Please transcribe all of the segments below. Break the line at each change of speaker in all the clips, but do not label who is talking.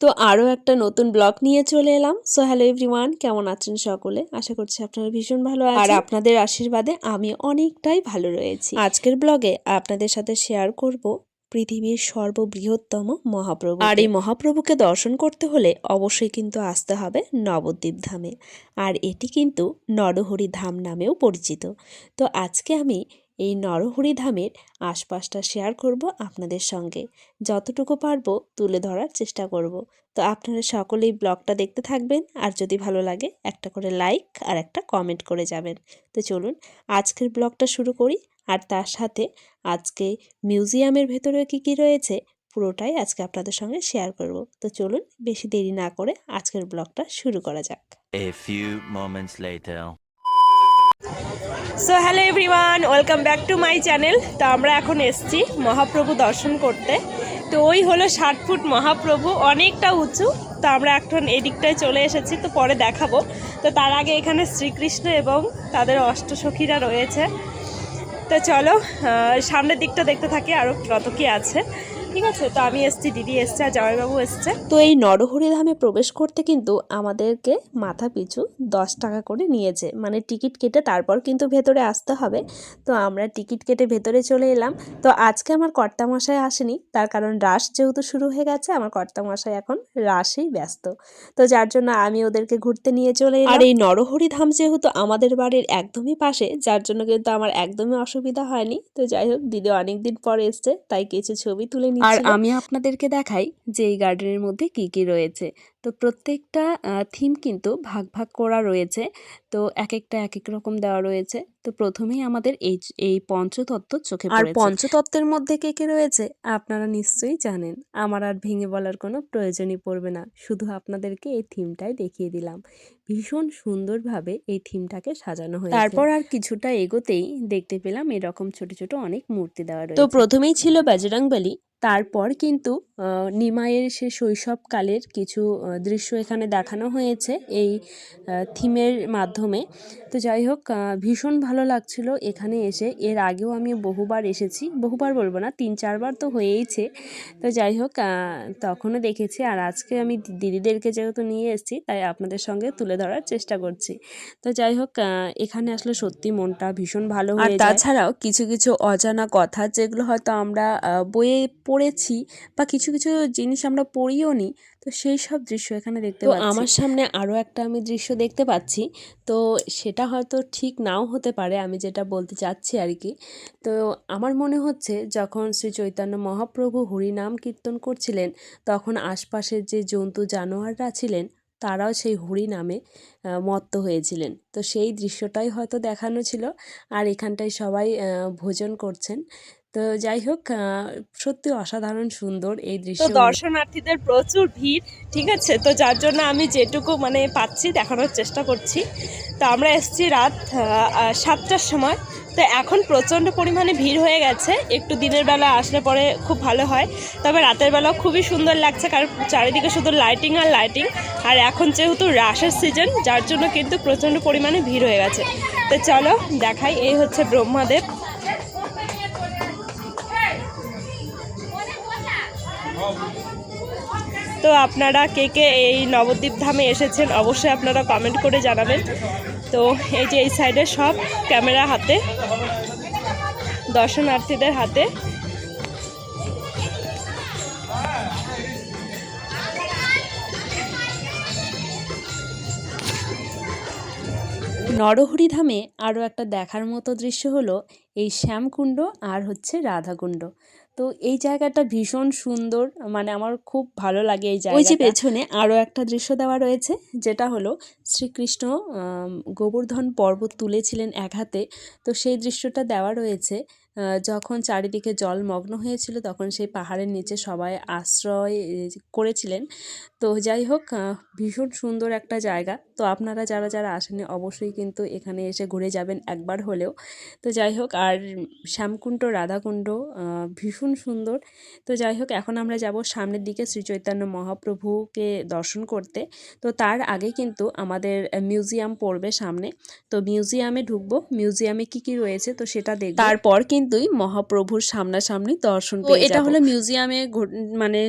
তো আরও একটা নতুন ব্লগ নিয়ে চলে এলাম। সো হ্যালো এভরিওয়ান কেমন আছেন সকলে? আশা করছি আপনারা ভীষণ ভালো আছেন। আর আপনাদের আশীর্বাদে আমি অনেকটাই ভালো রয়েছি। আজকের ব্লগে আপনাদের সাথে শেয়ার করব পৃথিবীর সর্ববৃহত্তম মহাপ্রভু আর এই মহাপ্রভুকে দর্শন করতে হলে অবশ্যই কিন্তু আসতে হবে নবদ্বীপ ধামে। আর এটি কিন্তু নরহরি ধাম নামেও পরিচিত। তো আজকে আমি এই নরহরি ধামের আশপাশটা শেয়ার করব আপনাদের সঙ্গে। যতটুকু পারব তুলে ধরার চেষ্টা করব। তো আপনারা সকলেই ব্লগটা দেখতে থাকবেন আর যদি ভালো লাগে একটা করে লাইক আর একটা কমেন্ট করে যাবেন। তো চলুন আজকের ব্লগটা শুরু করি আর তার সাথে আজকে মিউজিয়ামের ভেতরে কি কি রয়েছে পুরোটাই আজকে আপনাদের সঙ্গে শেয়ার করব। তো চলুন বেশি দেরি না করে আজকের ব্লগটা শুরু করা যাক।
A few moments later.
So hello everyone welcome back to my channel তো আমরা এখন এসছি মহাপ্রভু দর্শন করতে। তো ওই হলো ষাট ফুট মহাপ্রভু, অনেকটা উঁচু। তো আমরা এখন এদিকটায় চলে এসেছি, তো পরে দেখাবো। তো তার আগে এখানে শ্রীকৃষ্ণ এবং তাদের অষ্টসখীরা রয়েছে। তো চলো সামনের দিকটা দেখতে থাকি আরও কত কী আছে। ঠিক আছে? তো আমি এসছি দিদি এসছে আর জামাইবাবু এসছে। তো এই নরহরি ধামে প্রবেশ করতে কিন্তু আমাদেরকে মাথা পিছু দশ টাকা করে নিয়েছে। মানে টিকিট কেটে তারপর কিন্তু ভেতরে আসতে হবে। তো আমরা টিকিট কেটে ভেতরে চলে এলাম। তো আজকে আমার কর্তামশাই আসেনি তার কারণ রাস যেহেতু শুরু হয়ে গেছে আমার কর্তামশাই এখন রাসেই ব্যস্ত। তো যার জন্য আমি ওদেরকে ঘুরতে নিয়ে চলে এলাম। আর এই নরহরি ধাম যেহেতু আমাদের বাড়ির একদমই পাশে যার জন্য কিন্তু আমার একদমই অসুবিধা হয়নি। তো যাই হোক দিদি অনেকদিন পর এসছে তাই কিছু ছবি তুলে নিচ্ছিল আর আমি আপনাদেরকে দেখাই যে এই গার্ডেনের মধ্যে কি কি রয়েছে। তো প্রত্যেকটা থিম কিন্তু ভাগ ভাগ করা রয়েছে। তো এক একটা এক এক রকম দেওয়া রয়েছে। তো প্রথমেই আমাদের এই এই পঞ্চতত্ত্ব চোখে আর পঞ্চতত্ত্বের মধ্যে কে কে রয়েছে? আপনারা নিশ্চয়ই জানেন। আমার আর ভেঙে বলার কোনো প্রয়োজনই পড়বে না। শুধু আপনাদেরকে এই থিমটাই দেখিয়ে দিলাম। ভীষণ সুন্দরভাবে এই থিমটাকে সাজানো হয়েছে। তারপর আর কিছুটা এগোতেই দেখতে পেলাম এরকম ছোট ছোট অনেক মূর্তি দেওয়া রয়েছে। তো প্রথমেই ছিল বজরংবলী। তারপর কিন্তু আহ, নিমাইয়ের সে শৈশবকালের কিছু দৃশ্য এখানে দেখানো হয়েছে এই থিমের মাধ্যমে। তো যাই হোক ভীষণ ভালো লাগছিল এখানে এসে। এর আগেও আমি বহুবার এসেছি বহুবার বলব না তিন চারবার তো হয়েইছে। তো যাই হোক তখনও দেখেছি আর আজকে আমি দিদিদেরকে যেহেতু নিয়ে এসেছি তাই আপনাদের সঙ্গে তুলে ধরার চেষ্টা করছি। তো যাই হোক এখানে আসলে সত্যি মনটা ভীষণ ভালো আর
হয়ে
তাছাড়াও কিছু কিছু অজানা কথা যেগুলো হয়তো আমরা বইয়ে পড়েছি বা কিছু কিছু জিনিস আমরা পড়িও নি তো সেই সব দৃশ্য এখানে দেখতে
তো
আমার সামনে আরও একটা আমি দৃশ্য দেখতে পাচ্ছি। তো সেটা হয়তো ঠিক নাও হতে পারে আমি যেটা বলতে চাচ্ছি আর কি। তো আমার মনে হচ্ছে যখন শ্রী চৈতন্য মহাপ্রভু হরিনাম কীর্তন করছিলেন তখন আশপাশের যে জন্তু জানোয়াররা ছিলেন তারাও সেই হরি নামে মত্ত হয়েছিলেন। তো সেই দৃশ্যটাই হয়তো দেখানো ছিল আর এখানটায় সবাই ভোজন করছেন। তো যাই হোক সত্যি অসাধারণ সুন্দর এই দৃশ্য।
দর্শনার্থীদের প্রচুর ভিড় ঠিক আছে? তো যার জন্য আমি যেটুকু মানে পাচ্ছি দেখানোর চেষ্টা করছি। তো আমরা এসেছি রাত সাতটার সময়। তো এখন প্রচণ্ড পরিমাণে ভিড় হয়ে গেছে। একটু দিনের বেলা আসলে পরে খুব ভালো হয়। তবে রাতের বেলাও খুবই সুন্দর লাগছে, কারণ চারিদিকে শুধু লাইটিং আর লাইটিং আর এখন যেহেতু রাসের সিজন যার জন্য কিন্তু প্রচণ্ড পরিমাণে ভিড় হয়ে গেছে। তো চলো দেখাই, এই হচ্ছে ব্রহ্মাদেব। তো আপনারা কে কে এই নবদ্বীপ ধামে এসেছেন অবশ্যই আপনারা কমেন্ট করে জানাবেন। তো এই যে এই সাইডে সব ক্যামেরা হাতে। দর্শনার্থীদের হাতে।
নরহরি ধামে আরও একটা দেখার মতো দৃশ্য হলো এই শ্যামকুণ্ড আর হচ্ছে রাধাকুণ্ড। তো এই জায়গাটা ভীষণ সুন্দর মানে আমার খুব ভালো লাগে এই জায়গাটা ওই যে পেছনে আরও একটা দৃশ্য দেওয়া রয়েছে যেটা হলো শ্রীকৃষ্ণ গোবর্ধন পর্বত তুলেছিলেন এক হাতে। তো সেই দৃশ্যটা দেওয়া রয়েছে যখন চারিদিকে জল মগ্ন হয়েছিল তখন সেই পাহাড়ের নিচে সবাই আশ্রয় করেছিলেন। তো যাই হোক ভীষণ সুন্দর একটা জায়গা। তো আপনারা যারা যারা আসেনি অবশ্যই কিন্তু এখানে এসে ঘুরে যাবেন একবার হলেও। তো যাই হোক আর শ্যামকুণ্ড রাধাকুণ্ড ভীষণ সুন্দর। তো যাই হোক এখন আমরা যাব সামনের দিকে শ্রী চৈতন্য মহাপ্রভুকে দর্শন করতে। তো তার আগে কিন্তু আমাদের মিউজিয়াম পড়বে সামনে। তো মিউজিয়ামে ঢুকবো। মিউজিয়ামে কি কি রয়েছে তো সেটা দেখব। তারপর কিন্তু মহাপ্রভুর সামনাসামনি দর্শন
পেয়ে
এটা হলো মিউজিয়ামে মানে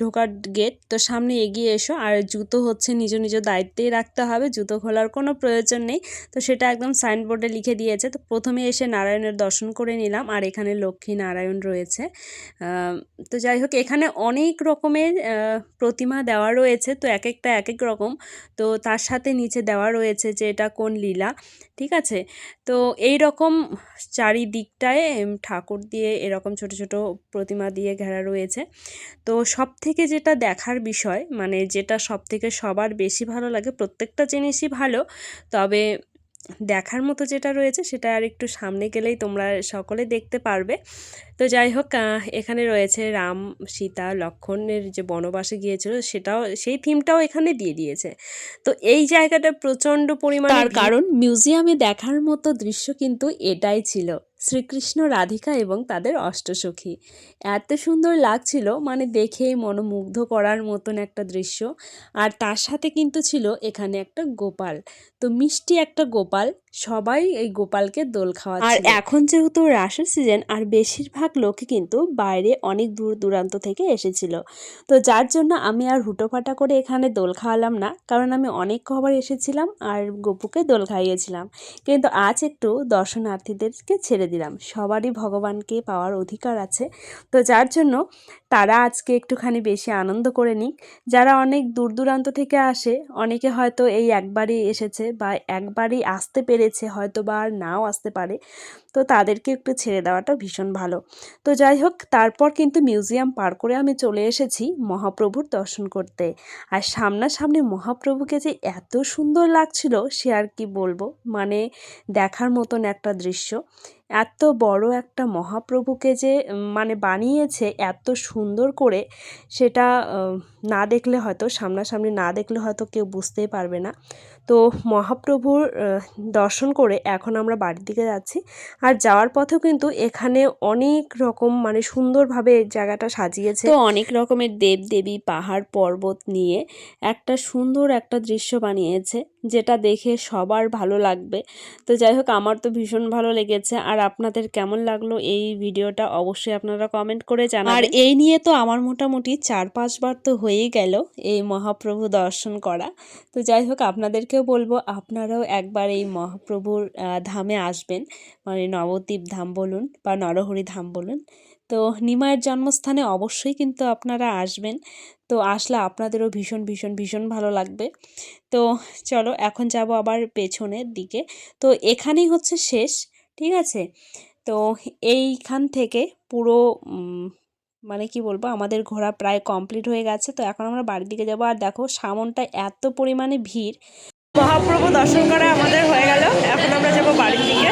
ঢোকার গেট। তো সামনে এগিয়ে এসো। আর জুতো হচ্ছে নিজ নিজ দায়িত্বেই রাখতে হবে। জুতো খোলার কোনো প্রয়োজন নেই। তো সেটা একদম সাইনবোর্ডে লিখে দিয়েছে। তো প্রথমে এসে নারায়ণের দর্শন করে নিলাম আর এখানে লক্ষ্মী নারায়ণ রয়েছে। তো যাই হোক, এখানে অনেক রকমের প্রতিমা দেওয়া রয়েছে। তো এক একটা এক এক রকম। তো তার সাথে নিচে দেওয়া রয়েছে যে এটা কোন লীলা, ঠিক আছে? তো এই রকম চারিদিকটায় ঠাকুর দিয়ে এরকম ছোট ছোট প্রতিমা দিয়ে ঘেরা রয়েছে। তো সব থেকে যেটা দেখার বিষয় মানে যেটা সব থেকে সবার বেশি ভালো লাগে, প্রত্যেকটা জিনিসই ভালো। তবে দেখার মতো যেটা রয়েছে সেটা আর একটু সামনে গেলেই তোমরা সকলে দেখতে পারবে। তো যাই হোক এখানে রয়েছে রাম সীতা লক্ষণের যে বনবাসে গিয়েছিল সেটাও সেই থিমটাও এখানে দিয়ে দিয়েছে। তো এই জায়গাটা প্রচণ্ড পরিমাণ কারণ মিউজিয়ামে দেখার মতো দৃশ্য কিন্তু এটাই ছিল। শ্রীকৃষ্ণ রাধিকা এবং তাদের অষ্টসখী। এত সুন্দর লাগছিল মানে দেখেই মনোমুগ্ধ করার মতন একটা দৃশ্য। আর তার সাথে কিন্তু ছিল এখানে একটা গোপাল। তো মিষ্টি একটা গোপাল সবাই এই গোপালকে দোল খাওয়া আর এখন যেহেতু রাসের সিজন আর বেশিরভাগ লোকে কিন্তু বাইরে অনেক দূর দূরান্ত থেকে এসেছিল। তো যার জন্য আমি আর হুটোপাটা করে এখানে দোল খাওয়ালাম না কারণ আমি অনেক কবার এসেছিলাম আর গপুকে দোল খাইয়েছিলাম। কিন্তু আজ একটু দর্শনার্থীদেরকে ছেড়ে দিলাম। সবারই ভগবানকে পাওয়ার অধিকার আছে। তো যার জন্য তারা আজকে একটুখানি বেশি আনন্দ করে নিক। যারা অনেক দূর দূরান্ত থেকে আসে অনেকে হয়তো এই একবারই এসেছে বা একবারই আসতে পেরেছে হয়তো বা আর নাও আসতে পারে। তো তাদেরকে একটু ছেড়ে দেওয়াটা ভীষণ ভালো। তো যাই হোক, তারপর কিন্তু মিউজিয়াম পার করে আমি চলে এসেছি মহাপ্রভুর দর্শন করতে। আর সামনাসামনি মহাপ্রভুকে যে এত সুন্দর লাগছিল, সে আর কি বলব? মানে দেখার মতন একটা দৃশ্য। এত বড় একটা মহাপ্রভুকে যে মানে বানিয়েছে এত সুন্দর করে, সেটা না দেখলে হয়তো, সামনাসামনি না দেখলে হয়তো কেউ বুঝতেই পারবে না। তো মহাপ্রভুর দর্শন করে এখন আমরা বাড়ির দিকে যাচ্ছি। আর যাওয়ার পথেও কিন্তু এখানে অনেক রকম মানে সুন্দরভাবে এই জায়গাটা সাজিয়েছে। তো অনেক রকমের দেব দেবী পাহাড় পর্বত নিয়ে একটা সুন্দর একটা দৃশ্য বানিয়েছে যেটা দেখে সবার ভালো লাগবে। তো যাই হোক আমার তো ভীষণ ভালো লেগেছে। আর আপনাদের কেমন লাগল এই ভিডিওটা অবশ্যই আপনারা কমেন্ট করে জানাবেন। আর এই নিয়ে তো আমার মোটামুটি চার পাঁচবার তো হয়েই গেল এই মহাপ্রভু দর্শন করা। তো যাই হোক আপনাদেরকেও বলব, আপনারাও একবার এই মহাপ্রভুর ধামে আসবেন। মানে নবদ্বীপ ধাম বলুন বা নরহরি ধাম বলুন। তো নিমায়ের জন্মস্থানে অবশ্যই কিন্তু আপনারা আসবেন। তো আসলে আপনাদেরও ভীষণ ভীষণ ভীষণ ভালো লাগবে। তো চলো, এখন যাব আবার পেছনের দিকে। তো এখানেই হচ্ছে শেষ, ঠিক আছে? তো এইখান থেকে পুরো মানে কি বলব, আমাদের ঘোরা প্রায় কমপ্লিট হয়ে গেছে। তো এখন আমরা বাড়ির দিকে যাব। আর দেখো সামনটা এত পরিমাণে ভিড়।
মহাপ্রভু দর্শন করা আমাদের হয়ে গেল এখন আমরা যাব বাড়ির দিকে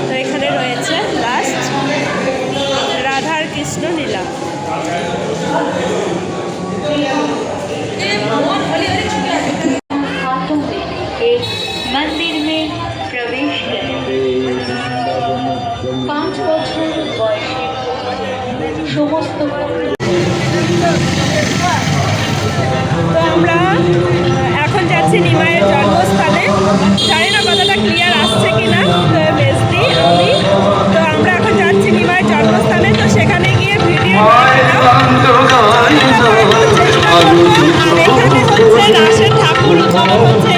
তো এখানে রয়েছে লাস্ট রাধা আর কৃষ্ণ লীলা
हाथों में एक मंदिर में प्रवेश किया पाँच বছর বয়সে সমস্ত
তো আমরা আহ, এখন যাচ্ছি নিমায়ের জন্মস্থানে। জানি না কথাটা ক্লিয়ার আসছে কি না মেজদি আমি। তো আমরা এখন যাচ্ছি নিমায়ের জন্মস্থানে তো সেখানে গিয়ে ভিডিও হচ্ছে রাসের ঠাকুর উৎসব হচ্ছে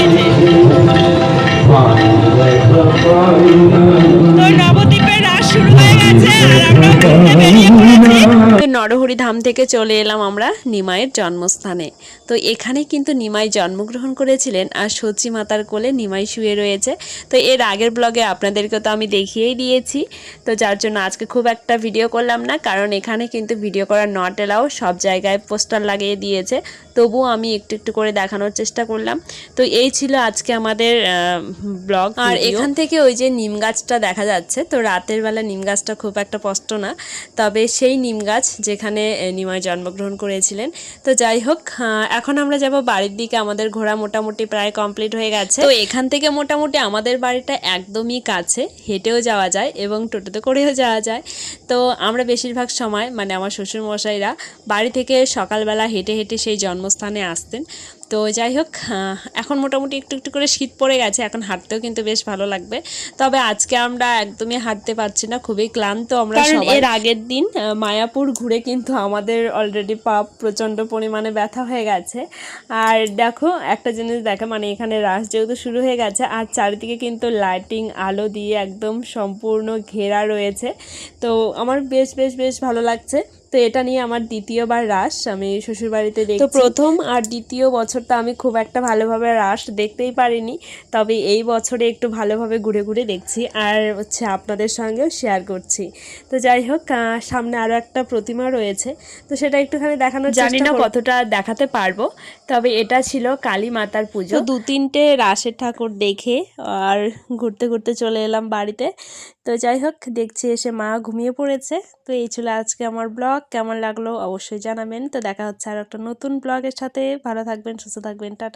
নরহরি ধাম থেকে চলে এলাম আমরা নিমাইয়ের জন্মস্থানে। তো এখানে কিন্তু নিমাই জন্মগ্রহণ করেছিলেন আর সচি মাতার কোলে নিমাই শুয়ে রয়েছে। তো এর আগের ব্লগে আপনাদেরকে তো আমি দেখিয়েই দিয়েছি। তো যার জন্য আজকে খুব একটা ভিডিও করলাম না কারণ এখানে কিন্তু ভিডিও করার নট এলাও সব জায়গায় পোস্টার লাগিয়ে দিয়েছে। তবুও আমি একটু একটু করে দেখানোর চেষ্টা করলাম। তো এই ছিল আজকে আমাদের ব্লগ আর এখান থেকে ওই যে নিম গাছটা দেখা যাচ্ছে তো রাতের বেলা নিম গাছটা খুব একটা স্পষ্ট না। তবে সেই নিম গাছ যেখানে নিমায় জন্মগ্রহণ করেছিলেন। তো যাই হোক এখন আমরা যাব বাড়ির দিকে। আমাদের ঘোরা মোটামুটি প্রায় কমপ্লিট হয়ে গেছে। তো এখান থেকে মোটামুটি আমাদের বাড়িটা একদমই কাছে। হেঁটেও যাওয়া যায় এবং টোটোতে করেও যাওয়া যায়। তো আমরা বেশিরভাগ সময় মানে আমার শ্বশুরমশাইরা বাড়ি থেকে সকালবেলা হেঁটে হেঁটে সেই জন্মস্থানে আসতেন। তো যাই হোক এখন মোটামুটি একটু একটু করে শীত পড়ে গেছে এখন হাঁটতেও কিন্তু বেশ ভালো লাগবে। তবে আজকে আমরা একদমই হাঁটতে পারছি না খুবই ক্লান্ত। আমরা
এর
আগের দিন মায়াপুর ঘুরে কিন্তু আমাদের অলরেডি পা প্রচণ্ড পরিমাণে ব্যথা হয়ে গেছে। আর দেখো একটা জিনিস দেখো মানে এখানে রাস যেহেতু শুরু হয়ে গেছে আর চারিদিকে কিন্তু লাইটিং আলো দিয়ে একদম সম্পূর্ণ ঘেরা রয়েছে। তো আমার বেশ বেশ বেশ ভালো লাগছে। তো এটা নিয়ে আমার দ্বিতীয়বার রাস আমি শ্বশুরবাড়িতে দেখি তো প্রথম আর দ্বিতীয় বছরটা আমি খুব একটা ভালোভাবে রাস দেখতেই পারিনি। তবে এই বছরে একটু ভালোভাবে ঘুরে ঘুরে দেখছি আর হচ্ছে আপনাদের সঙ্গেও শেয়ার করছি। তো যাই হোক সামনে আরও একটা প্রতিমা রয়েছে। তো সেটা একটুখানি দেখানোর জানি না কতটা দেখাতে পারব। তবে এটা ছিল কালী মাতার পুজো। দু তিনটে রাসের ঠাকুর দেখে আর ঘুরতে ঘুরতে চলে এলাম বাড়িতে। তো যাই হোক দেখছি এসে মা ঘুমিয়ে পড়েছে। তো এই ছিল আজকে আমার ব্লগ কেমন লাগল অবশ্যই জানাবেন। তো দেখা হচ্ছে আর একটা নতুন ব্লগের সাথে। ভালো থাকবেন, সুস্থ থাকবেন, টাটা।